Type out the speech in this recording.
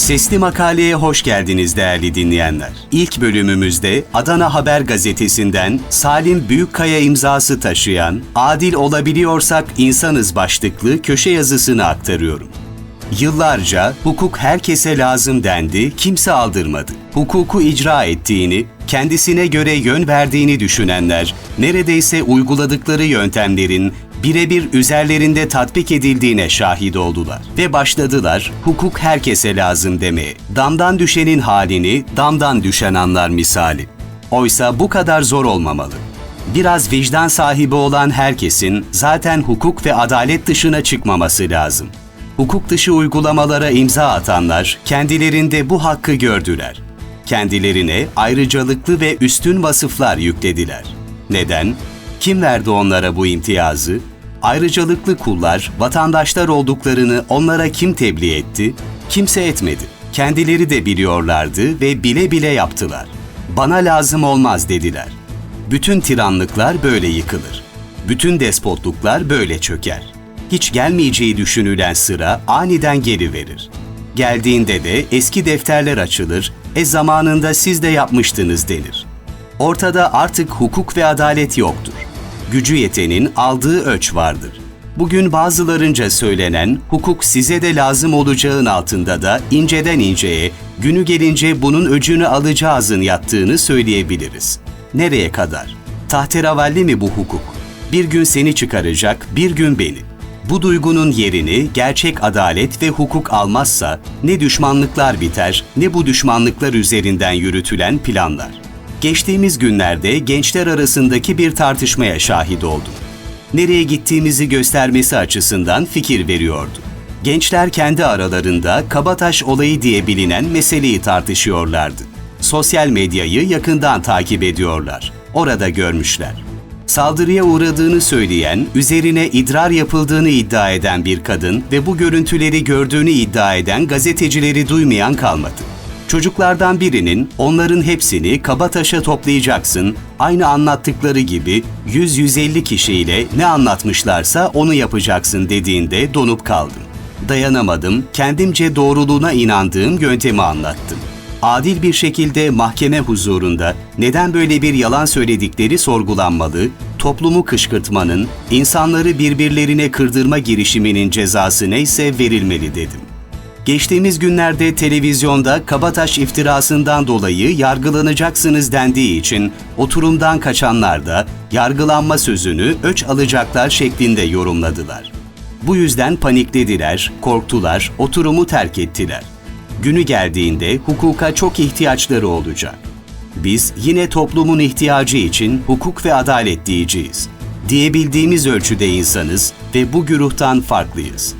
Sesli Makale'ye hoş geldiniz değerli dinleyenler. İlk bölümümüzde Adana Haber Gazetesi'nden Salim Büyükkaya imzası taşıyan Adil olabiliyorsak insanız başlıklı köşe yazısını aktarıyorum. Yıllarca hukuk herkese lazım dendi, kimse aldırmadı. Hukuku icra ettiğini, kendisine göre yön verdiğini düşünenler, neredeyse uyguladıkları yöntemlerin birebir üzerlerinde tatbik edildiğine şahit oldular. Ve başladılar hukuk herkese lazım demeye. Damdan düşenin halini damdan düşen anlar misali. Oysa bu kadar zor olmamalı. Biraz vicdan sahibi olan herkesin zaten hukuk ve adalet dışına çıkmaması lazım. Hukuk dışı uygulamalara imza atanlar kendilerinde bu hakkı gördüler. Kendilerine ayrıcalıklı ve üstün vasıflar yüklediler. Neden? Kim verdi onlara bu imtiyazı? Ayrıcalıklı kullar, vatandaşlar olduklarını onlara kim tebliğ etti? Kimse etmedi. Kendileri de biliyorlardı ve bile bile yaptılar. Bana lazım olmaz dediler. Bütün tiranlıklar böyle yıkılır. Bütün despotluklar böyle çöker. Hiç gelmeyeceği düşünülen sıra aniden geri verir. Geldiğinde de eski defterler açılır, e zamanında siz de yapmıştınız denir. Ortada artık hukuk ve adalet yoktur. Gücü yetenin aldığı ölç vardır. Bugün bazılarınca söylenen hukuk size de lazım olacağın altında da inceden inceye, günü gelince bunun öcünü alacağızın yattığını söyleyebiliriz. Nereye kadar? Tahterevalli mi bu hukuk? Bir gün seni çıkaracak, bir gün beni. Bu duygunun yerini gerçek adalet ve hukuk almazsa ne düşmanlıklar biter ne bu düşmanlıklar üzerinden yürütülen planlar. Geçtiğimiz günlerde gençler arasındaki bir tartışmaya şahit oldum. Nereye gittiğimizi göstermesi açısından fikir veriyordu. Gençler kendi aralarında Kabataş olayı diye bilinen meseleyi tartışıyorlardı. Sosyal medyayı yakından takip ediyorlar. Orada görmüşler saldırıya uğradığını söyleyen, üzerine idrar yapıldığını iddia eden bir kadın ve bu görüntüleri gördüğünü iddia eden gazetecileri duymayan kalmadı. Çocuklardan birinin onların hepsini Kabataş'a toplayacaksın, aynı anlattıkları gibi 100-150 kişiyle ne anlatmışlarsa onu yapacaksın dediğinde donup kaldım. Dayanamadım, kendimce doğruluğuna inandığım yöntemi anlattım adil bir şekilde mahkeme huzurunda neden böyle bir yalan söyledikleri sorgulanmalı, toplumu kışkırtmanın, insanları birbirlerine kırdırma girişiminin cezası neyse verilmeli dedim. Geçtiğimiz günlerde televizyonda Kabataş iftirasından dolayı yargılanacaksınız dendiği için oturumdan kaçanlar da yargılanma sözünü öç alacaklar şeklinde yorumladılar. Bu yüzden paniklediler, korktular, oturumu terk ettiler. Günü geldiğinde hukuka çok ihtiyaçları olacak. Biz yine toplumun ihtiyacı için hukuk ve adalet diyeceğiz. Diyebildiğimiz ölçüde insanız ve bu güruhtan farklıyız.